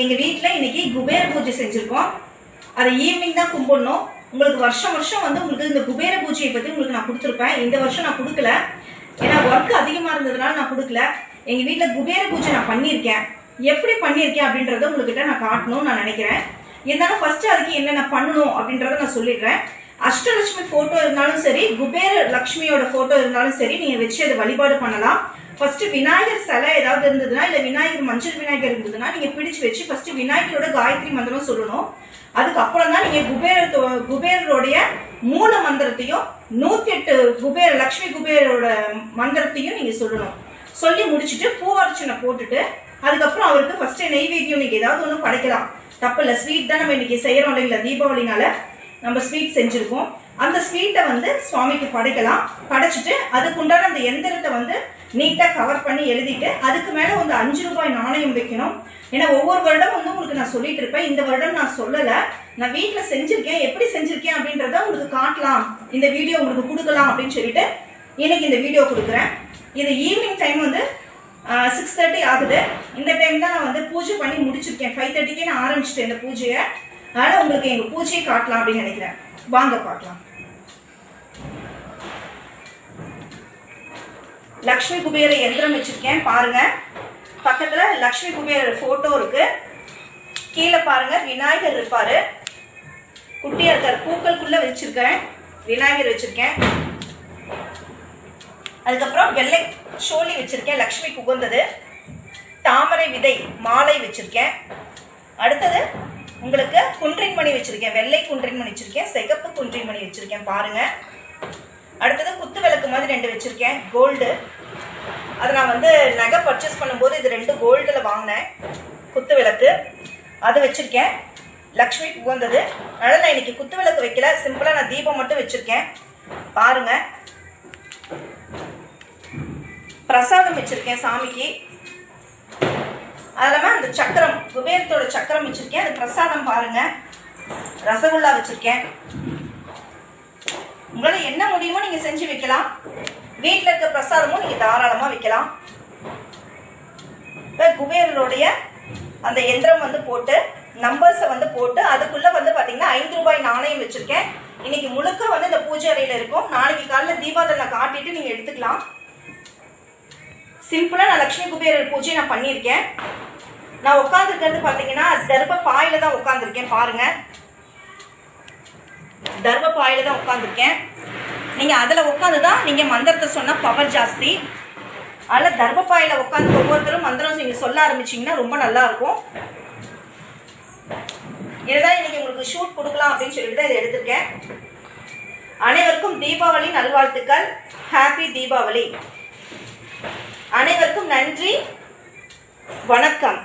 எங்க வீட்டில் இன்னைக்கு குபேர பூஜை செஞ்சிருக்கோம். அதை ஈவினிங் தான் கும்பிடணும். உங்களுக்கு வருஷம் வருஷம் வந்து உங்களுக்கு இந்த குபேர பூஜையை பத்தி உங்களுக்கு நான் கொடுத்துருப்பேன். இந்த வருஷம் நான் கொடுக்கல. ஏன்னா ஒர்க் அதிகமா இருந்ததுனால நான் கொடுக்கல. எங்க வீட்டில் குபேர பூஜை நான் பண்ணியிருக்கேன். எப்படி பண்ணியிருக்கேன் அப்படின்றத உங்ககிட்ட நான் காட்டணும்னு நான் நினைக்கிறேன். இருந்தாலும் ஃபர்ஸ்ட் அதுக்கு என்னென்ன பண்ணணும் அப்படின்றத நான் சொல்லிடுறேன். அஷ்டலட்சுமி போட்டோ இருந்தாலும் சரி குபேர லக்ஷ்மியோட போட்டோ இருந்தாலும் சரி நீங்க வச்சு அதை வழிபாடு பண்ணலாம். ஃபர்ஸ்ட் விநாயகர் சிலை ஏதாவது இருந்ததுன்னா இல்ல விநாயகர் மஞ்சள் விநாயகர் இருந்ததுன்னா நீங்க பிடிச்சு வச்சு ஃபர்ஸ்ட் விநாயகரோட காயத்ரி மந்திரம் சொல்லணும். அதுக்கப்புறம் தான் நீங்க குபேர குபேரருடைய மூல மந்திரத்தையும் நூத்தி எட்டு குபேர லக்ஷ்மி குபேரோட மந்திரத்தையும் நீங்க சொல்லணும். சொல்லி முடிச்சுட்டு பூவர்ச்சனை போட்டுட்டு அதுக்கப்புறம் அவருக்கு ஃபர்ஸ்ட் நெய்வேத்தியம் நீங்க ஏதாவது ஒன்று படைக்கலாம். தப்பு இல்லை ஸ்வீட் தான் நம்ம இன்னைக்கு செய்யறோம் இல்லைங்களா? தீபாவளினால நம்ம ஸ்வீட் செஞ்சிருக்கோம். அந்த ஸ்வீட்டை வந்து சுவாமிக்கு படைக்கலாம். படைச்சிட்டு அதுக்குண்டான அந்த எந்திரத்தை வந்து நீட்டாக கவர் பண்ணி எழுதிட்டு அதுக்கு மேலே வந்து அஞ்சு ரூபாய் நாணயம் வைக்கணும். ஏன்னா ஒவ்வொரு வருடம் வந்து உங்களுக்கு நான் சொல்லிட்டு இருப்பேன். இந்த வருடம் நான் சொல்லலை. நான் வீட்டில் செஞ்சிருக்கேன். எப்படி செஞ்சிருக்கேன் அப்படின்றத உங்களுக்கு காட்டலாம். இந்த வீடியோ உங்களுக்கு கொடுக்கலாம் அப்படின்னு சொல்லிட்டு இன்னைக்கு இந்த வீடியோ கொடுக்குறேன். இது ஈவினிங் டைம் வந்து சிக்ஸ் தேர்ட்டி ஆகுது. இந்த டைம் தான் நான் வந்து பூஜை பண்ணி முடிச்சிருக்கேன். ஃபைவ் தேர்ட்டிக்கே நான் ஆரம்பிச்சிட்டேன் இந்த பூஜையை. அதனால் உங்களுக்கு எங்கள் பூஜையை காட்டலாம் அப்படின்னு நினைக்கிறேன். வாங்க பார்க்கலாம். லக்ஷ்மி குபேர எந்திரம் வச்சிருக்கேன் பாருங்க. பக்கத்துல லக்ஷ்மி குபேரர் போட்டோ இருக்கு. கீழே பாருங்க விநாயகர் இருப்பாரு. குட்டியா இருக்கார். பூக்களுக்குள்ள வச்சிருக்கேன். விநாயகர் வச்சிருக்கேன். அதுக்கப்புறம் வெள்ளை சோழி வச்சிருக்கேன். லக்ஷ்மிக்கு உகந்தது தாமரை விதை மாலை வச்சிருக்கேன். அடுத்தது உங்களுக்கு குன்றின் மணி வச்சிருக்கேன். வெள்ளை குன்றின் மணி வச்சிருக்கேன். சிகப்பு குன்றின் மணி வச்சிருக்கேன் பாருங்க. அடுத்தது குத்து விளக்கு மாதிரி ரெண்டு வச்சிருக்கேன். கோல்டு. அதை நான் வந்து நகை பர்ச்சேஸ் பண்ணும்போது இது ரெண்டு கோல்டில் வாங்கினேன். குத்து விளக்கு. அது வச்சுருக்கேன். லக்ஷ்மி உகந்தது அதனால் நான் இன்னைக்கு குத்து விளக்கு வைக்கல. சிம்பிளாக நான் தீபம் மட்டும் வச்சுருக்கேன். பாருங்கள் பிரசாதம் வச்சுருக்கேன் சாமிக்கு. அது இல்லாமல் அந்த சக்கரம் குபேரத்தோட சக்கரம் வச்சுருக்கேன். அது பிரசாதம் பாருங்கள் ரசகுல்லா வச்சுருக்கேன். உங்களால் என்ன முடியுமோ நீங்கள் செஞ்சு வைக்கலாம். வீட்டில் இருக்க பிரசாதமும் நீங்கள் தாராளமாக வைக்கலாம். இப்போ குபேரனுடைய அந்த எந்திரம் வந்து போட்டு நம்பர்ஸை வந்து போட்டு அதுக்குள்ளே வந்து பார்த்தீங்கன்னா ஐந்து ரூபாய் நாணயம் வச்சுருக்கேன். இன்னைக்கு முழுக்க வந்து இந்த பூஜை அறையில் இருக்கும். நாளைக்கு காலையில் தீபாவளி நான் காட்டிட்டு நீங்கள் எடுத்துக்கலாம். சிம்பிளாக நான் லக்ஷ்மி குபேரர் பூஜை நான் பண்ணியிருக்கேன். நான் உட்காந்துருக்கிறது பார்த்தீங்கன்னா தர்ப தான் உட்காந்துருக்கேன் பாருங்கள் தர்ப பாயில் தான் உட்காந்துருக்கேன் நீங்கள் அதில் உட்காந்து தான் நீங்கள் மந்திரத்தை சொன்னால் பவர் ஜாஸ்தி. அதில் தர்பப்பாயில் உட்காந்து ஒவ்வொருத்தரும் மந்திரம் நீங்கள் சொல்ல ஆரம்பிச்சிங்கன்னா ரொம்ப நல்லாயிருக்கும் இதுதான் இன்னைக்கு உங்களுக்கு ஷூட் கொடுக்கலாம் அப்படின்னு சொல்லிட்டு தான் இதை எடுத்திருக்கேன். அனைவருக்கும் தீபாவளி நல்வாழ்த்துக்கள். ஹாப்பி தீபாவளி. அனைவருக்கும் நன்றி. வணக்கம்.